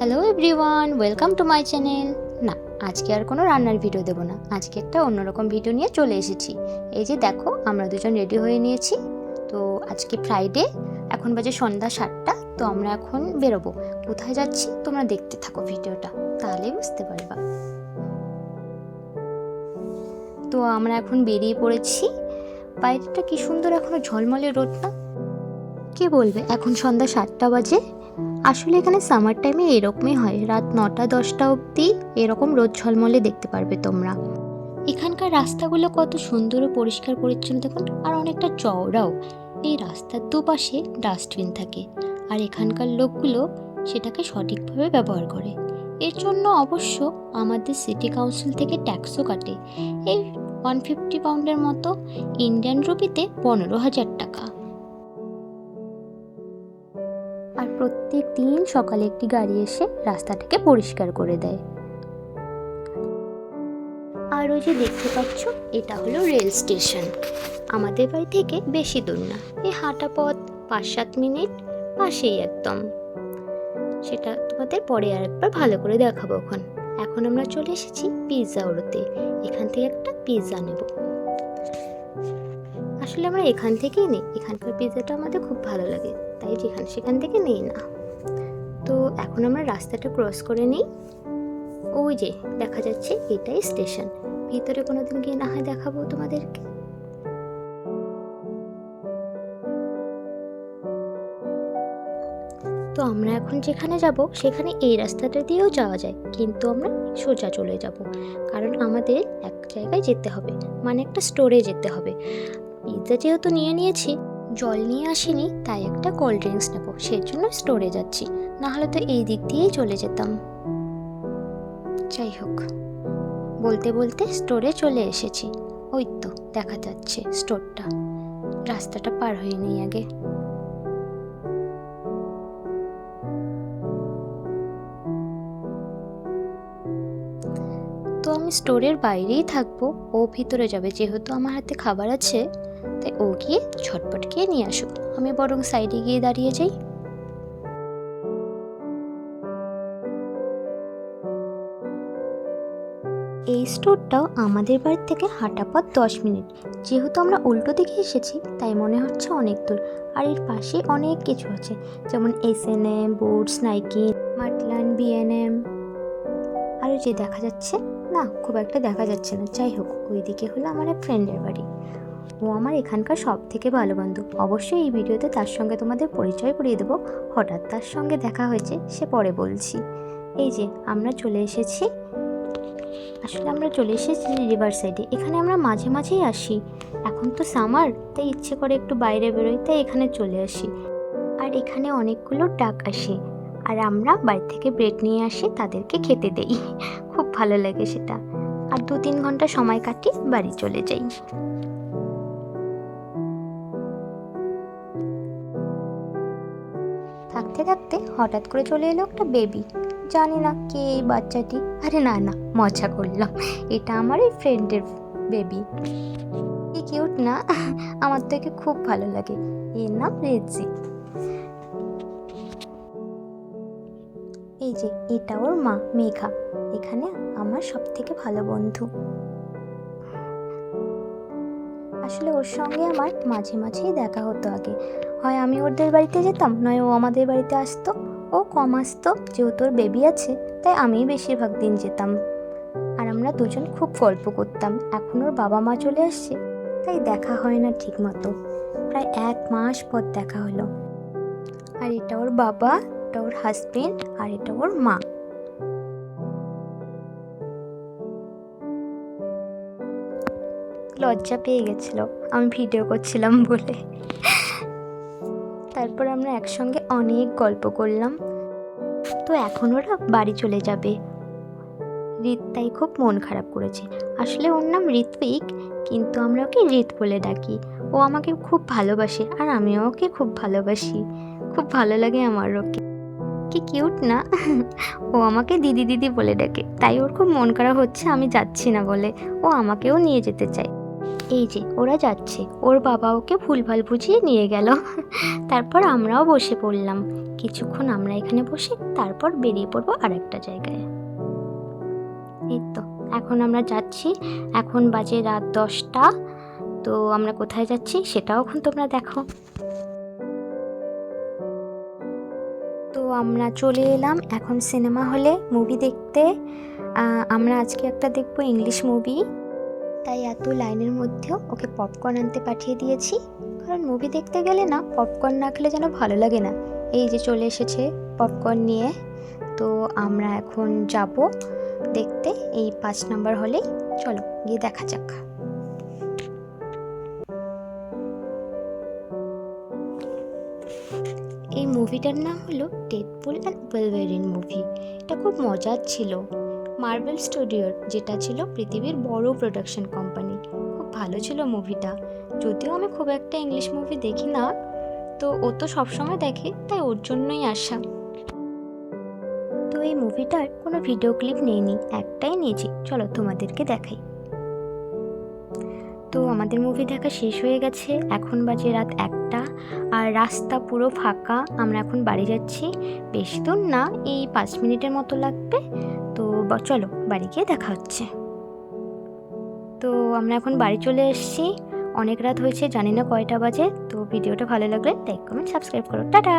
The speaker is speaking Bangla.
Hello everyone welcome to my channel না, আজকে আর কোনো রান্নার ভিডিও দেবো না। আজকে একটা অন্যরকম ভিডিও নিয়ে চলে এসেছি। এই যে দেখো, আমরা দুজন রেডি হয়ে নিয়েছি। তো আজকে ফ্রাইডে এখন বাজে সন্ধ্যা সাতটা, তো আমরা এখন বেরোবো। কোথায় যাচ্ছি? তোমরা দেখতে থাকো ভিডিওটা তাহলেই বুঝতে পারবা। তো আমরা এখন বেরিয়ে পড়েছি। বাইরেটা কি সুন্দর, এখনও ঝলমলে রোদ না। কে বলবে, এখন সন্ধ্যা সাতটা বাজে। আসলে এখানে সামার টাইমে এরকমই হয়। রাত নটা, দশটা অবধি এরকম রোদ ঝলমলে দেখতে পারবে তোমরা। এখানকার রাস্তাগুলো কত সুন্দর ও পরিষ্কার পরিচ্ছন্ন দেখুন, আর অনেকটা চওড়াও। এই রাস্তার দুপাশে ডাস্টবিন থাকে, আর এখানকার লোকগুলো সেটাকে সঠিকভাবে ব্যবহার করে। এর জন্য অবশ্য আমাদের সিটি কাউন্সিল থেকে ট্যাক্সও কাটে। এই ওয়ান ফিফটি পাউন্ডের মতো ইন্ডিয়ান রুপিতে পনেরো হাজার টাকা। প্রত্যেক দিন সকালে একটি গাড়ি এসে রাস্তাটাকে পরিষ্কার করে দেয়। আর ওই যে দেখতে পাচ্ছ, এটা হলো রেল স্টেশন। আমাদের বাড়ি থেকে বেশি দূর না। এই হাঁটা পথ পাঁচ সাত মিনিট, পাশেই একদম। সেটা তোমাদের পরে আর একবার ভালো করে দেখাবো এখন। এখন আমরা চলে এসেছি পিৎজা ওড়োতে। এখান থেকে একটা পিৎজা নেব। আসলে আমরা এখান থেকেই নিই। এখানকার পিৎজাটা আমাদের খুব ভালো লাগে। তাই যেখান সেখান থেকে নেই না। তো এখন আমরা রাস্তাটা ক্রস করে নিই। ওই যে, দেখা যাচ্ছে এটাই স্টেশন ভিতরে কোনো দিন গিয়ে না হয় দেখাবো তোমাদেরকে। তো আমরা এখন যেখানে যাব, সেখানে এই রাস্তাটা দিয়েও যাওয়া যায়। কিন্তু আমরা সোজা চলে যাব। কারণ আমাদের এক জায়গায় যেতে হবে। মানে একটা স্টোরে যেতে হবে। পিৎজা যেহেতু নিয়ে নিয়েছি, জল নিয়ে আসিনি, তাই একটা কোল্ড ড্রিঙ্কস নেব। সেই জন্য স্টোরে যাচ্ছি। না হলে তো এই দিক দিয়েই চলে যেতাম। যাই হোক বলতে বলতে স্টোরে চলে এসেছি। ওই তো, দেখা যাচ্ছে স্টোরটা রাস্তাটা পার হয়ে নেই আগে। তো আমি স্টোরের বাইরেই থাকব। ও ভিতরে যাবে, যেহেতু আমার হাতে খাবার আছে। তাই ও গিয়ে ঝটপট গিয়ে নিয়ে আসুক। আমি বরং সাইডে গিয়ে দাঁড়িয়ে যাই। এই স্টোরটাও আমাদের বাড়ি থেকে হাঁটা পথ দশ মিনিট। যেহেতু আমরা উল্টো দিকে এসেছি, তাই মনে হচ্ছে অনেক দূর। আর এর পাশে অনেক কিছু আছে, যেমন S N M Boots Nike Matalan BNM আর যে দেখা যাচ্ছে, না, খুব একটা দেখা যাচ্ছে না। যাই হোক, ওইদিকে হলো আমার ফ্রেন্ডের বাড়ি। ও আমার এখানকার সব থেকে ভালো বন্ধু। অবশ্যই এই ভিডিওতে তার সঙ্গে তোমাদের পরিচয় করিয়ে দেবো। হঠাৎ তার সঙ্গে দেখা হয়েছে, সে পরে বলছি। এই যে, আমরা চলে এসেছি। আসলে আমরা চলে এসেছি রিভার সাইডে। এখানে আমরা মাঝে মাঝেই আসি। এখন তো সামার, তাই ইচ্ছে করে একটু বাইরে বেরোই, তাই এখানে চলে আসি। আর এখানে অনেকগুলো ডাক আসে। আর আমরা বাড়ি থেকে ব্রেড নিয়ে আসি, তাদেরকে খেতে দেই। খুব ভালো লাগে সেটা। আর দু তিন ঘণ্টা সময় কাটিয়ে বাড়ি চলে যাই। থাকতে থাকতে হঠাৎ করে চলে এলো একটা বেবি জানি না কে এই বাচ্চাটি। আরে না না, মজা করলাম। এটা আমার এই ফ্রেন্ডের বেবি কি কিউট না? আমার তো একে খুব ভালো লাগে। এর নাম রেজি এই যে, এটা ওর মা, মেঘা। এখানে আমার সব থেকে ভালো বন্ধু। আসলে ওর সঙ্গে আমার মাঝে মাঝেই দেখা হতো আগে। হয় আমি ওদের বাড়িতে যেতাম, নয় ও আমাদের বাড়িতে আসতো। ও কম আসতো, যেহেতু ওর বেবি আছে, তাই আমিই বেশিরভাগ দিন যেতাম। আর আমরা দুজন খুব গল্প করতাম। এখন ওর বাবা মা চলে আসছে, তাই দেখা হয় না ঠিক মতো প্রায় এক মাস পর দেখা হলো। আর এটা ওর বাবা, এটা ওর হাজবেন্ড আর এটা ওর মা। লজ্জা পেয়ে গেছিল। আমি ভিডিও করছিলাম বলে। তারপর আমরা একসঙ্গে অনেক গল্প করলাম। তো এখন ওরা বাড়ি চলে যাবে। রিত তাই খুব মন খারাপ করেছে। আসলে ওর নাম ঋত্বিক, কিন্তু আমরা ওকে রিত বলে ডাকি। ও আমাকে খুব ভালোবাসে আর আমিও ওকে খুব ভালোবাসি। খুব ভালো লাগে আমার ওকে। কি কিউট না? ও আমাকে দিদি দিদি বলে ডাকে। তাই ওর খুব মন খারাপ হচ্ছে, আমি যাচ্ছি না বলে। ও আমাকেও নিয়ে যেতে চায়। এই যে, ওরা যাচ্ছে। ওর বাবা ওকে ভুলভাল বুঝিয়ে নিয়ে গেল। তারপর আমরাও বসে পড়লাম। কিছুক্ষণ আমরা এখানে বসে, তারপর বেরিয়ে পড়ব আরেকটা জায়গায়। এই তো, এখন আমরা যাচ্ছি। এখন বাজে রাত দশটা। তো আমরা কোথায় যাচ্ছি সেটাও এখন তোমরা দেখো। তো আমরা চলে এলাম এখন সিনেমা হলে, মুভি দেখতে। আমরা আজকে একটা দেখব ইংলিশ মুভি। তাই এত লাইনের মধ্যেও ওকে পপকর্ন আনতে পাঠিয়ে দিয়েছি। কারণ মুভি দেখতে গেলে না পপকর্ন না খেলে যেন ভালো লাগে না। এই যে চলে এসেছে পপকর্ন নিয়ে। তো আমরা এখন যাব দেখতে এই পাঁচ নাম্বার হলেই চলো, গিয়ে দেখা যাক। এই মুভিটার নাম হলো ডেডপুল অ্যান্ড ওয়েলভেরিন মুভি এটা খুব মজার ছিল। মার্বেল স্টুডিওর যেটা ছিল পৃথিবীর বড় প্রোডাকশন কোম্পানি খুব ভালো ছিল মুভিটা যদিও আমি খুব একটা ইংলিশ মুভি দেখি না, তো ও তো সবসময় দেখে, তাই ওর জন্যই আসা। তো এই মুভিটার কোনো ভিডিও ক্লিপ নেইনি, একটাই নিয়েছি। চলো তোমাদেরকে দেখাই। তো আমাদের মুভি দেখা শেষ হয়ে গেছে, এখন বাজে রাত একটা, আর রাস্তা পুরো ফাঁকা। আমরা এখন বাড়ি যাচ্ছি। বেশি দূর না, এই পাঁচ মিনিটের মতো লাগবে। চলো বাড়ি গিয়ে দেখা হচ্ছে। তো আমরা এখন বাড়ি চলে এসেছি। অনেক রাত হয়েছে, জানি না কয়টা বাজে। তো ভিডিওটা ভালো লাগলে লাইক কমেন্ট সাবস্ক্রাইব করো। টাটা!